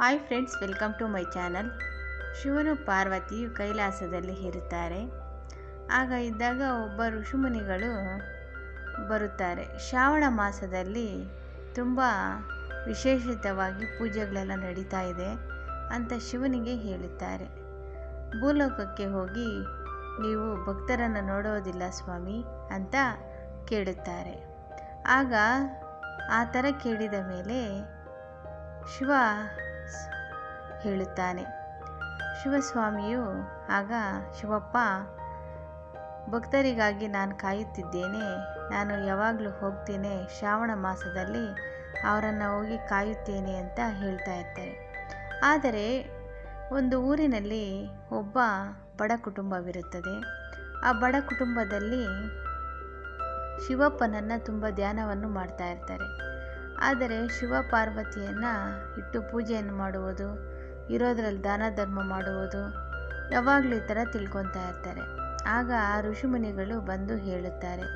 Hi friends welcome to my channel ಶಿವನು ಪಾರ್ವತಿಯು ಕೈಲಾಸದಲ್ಲಿ ಇರುತ್ತಾರೆ. ಆಗ ಇದ್ದಾಗ ಒಬ್ಬ ಋಷಿಮುನಿಗಳು ಬರುತ್ತಾರೆ. ಶ್ರಾವಣ ಮಾಸದಲ್ಲಿ ತುಂಬ ವಿಶೇಷಿತವಾಗಿ ಪೂಜೆಗಳೆಲ್ಲ ನಡೀತಾ ಇದೆ ಅಂತ ಶಿವನಿಗೆ ಹೇಳುತ್ತಾರೆ. ಭೂಲೋಕಕ್ಕೆ ಹೋಗಿ ನೀವು ಭಕ್ತರನ್ನು ನೋಡೋದಿಲ್ಲ ಸ್ವಾಮಿ ಅಂತ ಕೇಳುತ್ತಾರೆ. ಆಗ ಆ ಥರ ಕೇಳಿದ ಮೇಲೆ ಶಿವ ಹೇಳುತ್ತಾನೆ. ಶಿವಸ್ವಾಮಿಯು ಆಗ, ಶಿವಪ್ಪ, ಭಕ್ತರಿಗಾಗಿ ನಾನು ಕಾಯುತ್ತಿದ್ದೇನೆ. ನಾನು ಯಾವಾಗಲೂ ಹೋಗ್ತೇನೆ. ಶ್ರಾವಣ ಮಾಸದಲ್ಲಿ ಅವರನ್ನು ಹೋಗಿ ಕಾಯುತ್ತೇನೆ ಅಂತ ಹೇಳ್ತಾ ಇರ್ತಾರೆ. ಆದರೆ ಒಂದು ಊರಿನಲ್ಲಿ ಒಬ್ಬ ಬಡ ಕುಟುಂಬವಿರುತ್ತದೆ. ಆ ಬಡ ಕುಟುಂಬದಲ್ಲಿ ಶಿವಪ್ಪನನ್ನು ತುಂಬ ಧ್ಯಾನವನ್ನು ಮಾಡ್ತಾ ಇರ್ತಾರೆ. ಆದರೆ ಶಿವ ಪಾರ್ವತಿಯನ್ನು ಇಟ್ಟು ಪೂಜೆಯನ್ನು ಮಾಡುವುದು, ಇರೋದ್ರಲ್ಲಿ ದಾನ ಧರ್ಮ ಮಾಡುವುದು ಯಾವಾಗಲೂ ಈ ಥರ ತಿಳ್ಕೊತಾ ಇರ್ತಾರೆ. ಆಗ ಆ ಋಷಿಮುನಿಗಳು ಬಂದು ಹೇಳುತ್ತಾರೆ,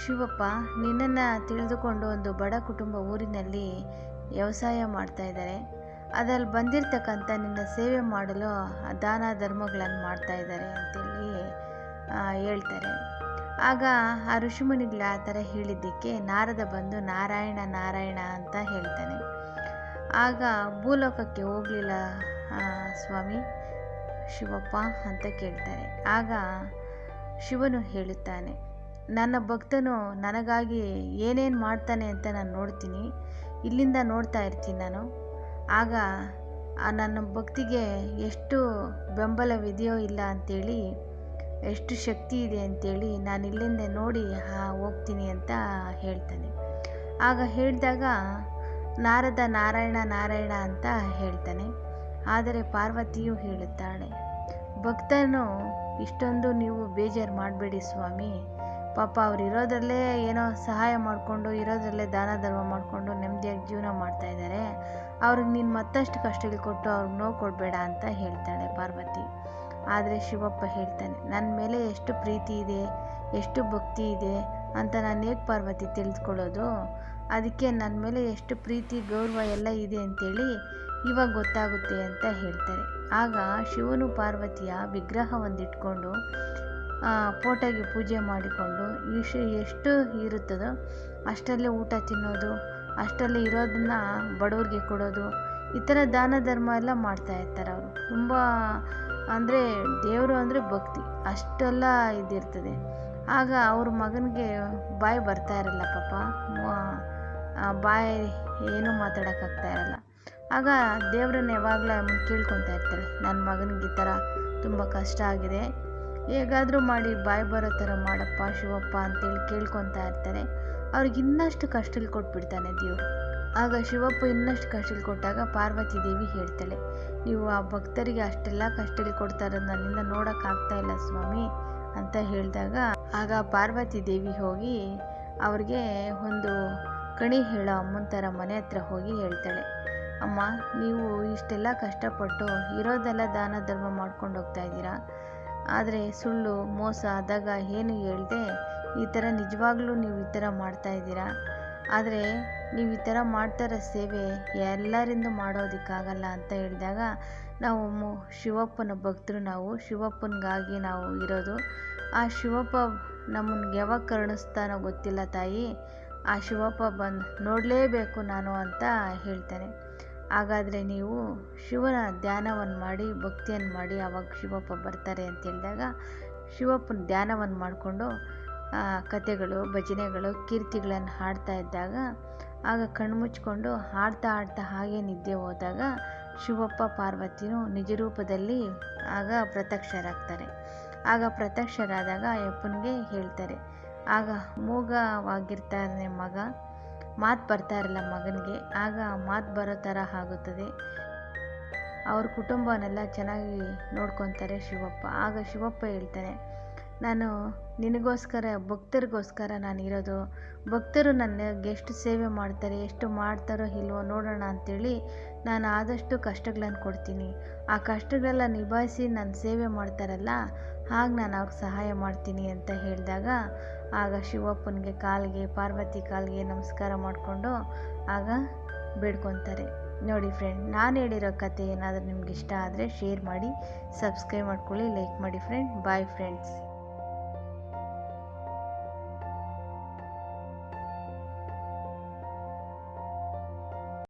ಶಿವಪ್ಪ, ನಿನ್ನನ್ನು ತಿಳಿದುಕೊಂಡು ಒಂದು ಬಡ ಕುಟುಂಬ ಊರಿನಲ್ಲಿ ವ್ಯವಸಾಯ ಮಾಡ್ತಾ ಇದ್ದಾರೆ. ಅದರಲ್ಲಿ ಬಂದಿರತಕ್ಕಂಥ ನಿನ್ನ ಸೇವೆ ಮಾಡಲು ದಾನ ಧರ್ಮಗಳನ್ನು ಮಾಡ್ತಾ ಇದ್ದಾರೆ ಅಂತೇಳಿ ಹೇಳ್ತಾರೆ. ಆಗ ಆ ಋಷಿಮುನಿಗಳು ಆ ಥರ ಹೇಳಿದ್ದಕ್ಕೆ ನಾರದ ಬಂದು ನಾರಾಯಣ ನಾರಾಯಣ ಅಂತ ಹೇಳ್ತಾನೆ. ಆಗ ಭೂಲೋಕಕ್ಕೆ ಹೋಗಲಿಲ್ಲ ಸ್ವಾಮಿ, ಶಿವಪ್ಪ ಅಂತ ಕೇಳ್ತಾರೆ. ಆಗ ಶಿವನು ಹೇಳುತ್ತಾನೆ, ನನ್ನ ಭಕ್ತನು ನನಗಾಗಿ ಏನೇನು ಮಾಡ್ತಾನೆ ಅಂತ ನಾನು ನೋಡ್ತೀನಿ, ಇಲ್ಲಿಂದ ನೋಡ್ತಾ ಇರ್ತೀನಿ ನಾನು. ಆಗ ನನ್ನ ಭಕ್ತಿಗೆ ಎಷ್ಟು ಬೆಂಬಲವಿದೆಯೋ ಇಲ್ಲ ಅಂಥೇಳಿ ಎಷ್ಟು ಶಕ್ತಿ ಇದೆ ಅಂತೇಳಿ ನಾನು ಇಲ್ಲಿಂದ ನೋಡಿ, ಹಾ, ಹೋಗ್ತೀನಿ ಅಂತ ಹೇಳ್ತಾನೆ. ಆಗ ಹೇಳಿದಾಗ, ನಾರದ ನಾರಾಯಣ ನಾರಾಯಣ ಅಂತ ಹೇಳ್ತಾನೆ. ಆದರೆ ಪಾರ್ವತಿಯು ಹೇಳುತ್ತಾಳೆ, ಭಕ್ತನು, ಇಷ್ಟೊಂದು ನೀವು ಬೇಜಾರು ಮಾಡಬೇಡಿ ಸ್ವಾಮಿ. ಪಾಪ ಅವ್ರು ಇರೋದ್ರಲ್ಲೇ ಏನೋ ಸಹಾಯ ಮಾಡಿಕೊಂಡು, ಇರೋದ್ರಲ್ಲೇ ದಾನ ಧರ್ಮ ಮಾಡಿಕೊಂಡು ನೆಮ್ಮದಿಯಾಗಿ ಜೀವನ ಮಾಡ್ತಾ ಇದ್ದಾರೆ. ಅವ್ರಿಗೆ ನೀನು ಮತ್ತಷ್ಟು ಕಷ್ಟಗಳು ಕೊಟ್ಟು ಅವ್ರಿಗೆ ನೋವು ಕೊಡಬೇಡ ಅಂತ ಹೇಳ್ತಾಳೆ ಪಾರ್ವತಿ. ಆದರೆ ಶಿವಪ್ಪ ಹೇಳ್ತಾನೆ ನನ್ನ ಮೇಲೆ ಎಷ್ಟು ಪ್ರೀತಿ ಇದೆ, ಎಷ್ಟು ಭಕ್ತಿ ಇದೆ ಅಂತ ನಾನು ಹೇಗೆ ಪಾರ್ವತಿ ತಿಳಿದುಕೊಳ್ಳೋದು ಅದಕ್ಕೆ ನನ್ನ ಮೇಲೆ ಎಷ್ಟು ಪ್ರೀತಿ, ಗೌರವ ಎಲ್ಲ ಇದೆ ಅಂತೇಳಿ ಇವಾಗ ಗೊತ್ತಾಗುತ್ತೆ ಅಂತ ಹೇಳ್ತಾರೆ. ಆಗ ಶಿವನು ಪಾರ್ವತಿಯ ವಿಗ್ರಹ ಒಂದಿಟ್ಕೊಂಡು ಫೋಟೋಗೆ ಪೂಜೆ ಮಾಡಿಕೊಂಡು, ಇಶ್, ಎಷ್ಟು ಇರುತ್ತದೋ ಅಷ್ಟರಲ್ಲೇ ಊಟ ತಿನ್ನೋದು ಅಷ್ಟರಲ್ಲೇ ಇರೋದನ್ನ ಬಡವ್ರಿಗೆ ಕೊಡೋದು, ಈ ಥರ ದಾನ ಧರ್ಮ ಎಲ್ಲ ಮಾಡ್ತಾ ಇರ್ತಾರೆ ಅವರು. ತುಂಬ ಅಂದರೆ ದೇವರು ಅಂದರೆ ಭಕ್ತಿ. ಅಷ್ಟೆಲ್ಲ ಇದಿರ್ತದೆ. ಆಗ ಅವ್ರ ಮಗನಿಗೆ ಬಾಯಿ ಬರ್ತಾ ಇರಲ್ಲ ಪಾಪ. ಬಾಯಿ ಏನೂ ಮಾತಾಡೋಕ್ಕಾಗ್ತಾ ಇರಲ್ಲ. ಆಗ ದೇವ್ರನ್ನ ಯಾವಾಗಲೂ ಕೇಳ್ಕೊತಾ ಇರ್ತಾರೆ. ನನ್ನ ಮಗನಿಗೆ ಈ ಥರ ತುಂಬ ಕಷ್ಟ ಆಗಿದೆ. ಹೇಗಾದರೂ ಮಾಡಿ ಬಾಯಿ ಬರೋ ಥರ ಮಾಡಪ್ಪ ಶಿವಪ್ಪ ಅಂತೇಳಿ ಕೇಳ್ಕೊತಾ ಇರ್ತಾರೆ. ಅವ್ರಿಗೆ ಇನ್ನಷ್ಟು ಕಷ್ಟಗಳು ಕೊಟ್ಬಿಡ್ತಾನೆ ದೇವರು. ಆಗ ಶಿವಪ್ಪ ಇನ್ನಷ್ಟು ಕಷ್ಟಗಳು ಕೊಟ್ಟಾಗ ಪಾರ್ವತಿ ದೇವಿ ಹೇಳ್ತಾಳೆ, ನೀವು ಆ ಭಕ್ತರಿಗೆ ಅಷ್ಟೆಲ್ಲ ಕಷ್ಟಗಳು ಕೊಡ್ತಾ ಇರೋದು ನನ್ನಿಂದ ನೋಡೋಕ್ಕಾಗ್ತಾ ಇಲ್ಲ ಸ್ವಾಮಿ ಅಂತ ಹೇಳಿದಾಗ ಆಗ ಪಾರ್ವತಿ ದೇವಿ ಹೋಗಿ ಅವ್ರಿಗೆ ಒಂದು ಕಣಿ ಹೇಳೋ ಅಮ್ಮನ ಥರ ಮನೆ ಹತ್ರ ಹೋಗಿ ಹೇಳ್ತಾಳೆ, ಅಮ್ಮ, ನೀವು ಇಷ್ಟೆಲ್ಲ ಕಷ್ಟಪಟ್ಟು ಇರೋದೆಲ್ಲ ದಾನ ಧರ್ಮ ಮಾಡ್ಕೊಂಡು ಹೋಗ್ತಾ ಇದ್ದೀರಾ? ಆದರೆ ಸುಳ್ಳು, ಮೋಸ, ದಗ ಏನು ಹೇಳ್ದೆ ಈ ಥರ ನಿಜವಾಗ್ಲೂ ನೀವು ಈ ಥರ ಮಾಡ್ತಾ ಇದ್ದೀರಾ? ಆದರೆ ನೀವು ಈ ಥರ ಮಾಡ್ತಾರೋ ಸೇವೆ ಎಲ್ಲರಿಂದ ಮಾಡೋದಕ್ಕಾಗಲ್ಲ ಅಂತ ಹೇಳಿದಾಗ ನಾವು ಶಿವಪ್ಪನ ಭಕ್ತರು ನಾವು, ಶಿವಪ್ಪನಿಗಾಗಿ ನಾವು ಇರೋದು. ಆ ಶಿವಪ್ಪ ನಮ್ಮನ್ನು ಯಾವಾಗ ಕರುಣಿಸ್ತಾನೋ ಗೊತ್ತಿಲ್ಲ ತಾಯಿ. ಆ ಶಿವಪ್ಪ ಬಂದು ನೋಡಲೇಬೇಕು ನಾನು ಅಂತ ಹೇಳ್ತಾನೆ. ಹಾಗಾದರೆ ನೀವು ಶಿವನ ಧ್ಯಾನವನ್ನು ಮಾಡಿ ಭಕ್ತಿಯನ್ನು ಮಾಡಿ ಆವಾಗ ಶಿವಪ್ಪ ಬರ್ತಾರೆ ಅಂತ ಹೇಳಿದಾಗ ಶಿವಪ್ಪನ ಧ್ಯಾನವನ್ನು ಮಾಡಿಕೊಂಡು ಕತೆಗಳು ಭಜನೆಗಳು, ಕೀರ್ತಿಗಳನ್ನು ಹಾಡ್ತಾ ಇದ್ದಾಗ, ಆಗ ಕಣ್ಣು ಮುಚ್ಚಿಕೊಂಡು ಹಾಡ್ತಾ ಹಾಡ್ತಾ ಹಾಗೆ ನಿದ್ದೆ ಹೋದಾಗ ಶಿವಪ್ಪ ಪಾರ್ವತಿನೂ ನಿಜ ರೂಪದಲ್ಲಿ ಆಗ ಪ್ರತ್ಯಕ್ಷರಾಗ್ತಾರೆ. ಆಗ ಪ್ರತ್ಯಕ್ಷರಾದಾಗ ಅಯ್ಯಪ್ಪನಿಗೆ ಹೇಳ್ತಾರೆ, ಆಗ ಮೂಗವಾಗಿರ್ತಾನೆ ಮಗ, ಮಾತು ಬರ್ತಾ ಇರಲ್ಲ ಮಗನಿಗೆ, ಆಗ ಮಾತು ಬರೋ ಥರ ಆಗುತ್ತದೆ. ಅವ್ರ ಕುಟುಂಬನೆಲ್ಲ ಚೆನ್ನಾಗಿ ನೋಡ್ಕೊತಾರೆ ಶಿವಪ್ಪ. ಆಗ ಶಿವಪ್ಪ ಹೇಳ್ತಾನೆ ನಾನು ನಿನಗೋಸ್ಕರ, ಭಕ್ತರಿಗೋಸ್ಕರ ನಾನು ಇರೋದು ಭಕ್ತರು ನನಗೆ ಎಷ್ಟು ಸೇವೆ ಮಾಡ್ತಾರೆ, ಎಷ್ಟು ಮಾಡ್ತಾರೋ ಇಲ್ವೋ ನೋಡೋಣ ಅಂಥೇಳಿ ನಾನು ಆದಷ್ಟು ಕಷ್ಟಗಳನ್ನು ಕೊಡ್ತೀನಿ. ಆ ಕಷ್ಟಗಳೆಲ್ಲ ನಿಭಾಯಿಸಿ ನಾನು ಸೇವೆ ಮಾಡ್ತಾರಲ್ಲ, ಹಾಗೆ ನಾನು ಅವ್ರಿಗೆ ಸಹಾಯ ಮಾಡ್ತೀನಿ ಅಂತ ಹೇಳಿದಾಗ, ಆಗ ಶಿವಪ್ಪನಿಗೆ ಕಾಲಿಗೆ, ಪಾರ್ವತಿ ಕಾಲಿಗೆ ನಮಸ್ಕಾರ ಮಾಡಿಕೊಂಡು ಆಗ ಬೇಡ್ಕೊತಾರೆ. ನೋಡಿ ಫ್ರೆಂಡ್ ನಾನು ಹೇಳಿರೋ ಕತೆ ಏನಾದರೂ ನಿಮ್ಗೆ ಇಷ್ಟ ಆದರೆ ಶೇರ್ ಮಾಡಿ ಸಬ್ಸ್ಕ್ರೈಬ್ ಮಾಡ್ಕೊಳ್ಳಿ ಲೈಕ್ ಮಾಡಿ ಫ್ರೆಂಡ್ ಬಾಯ್ ಫ್ರೆಂಡ್ಸ್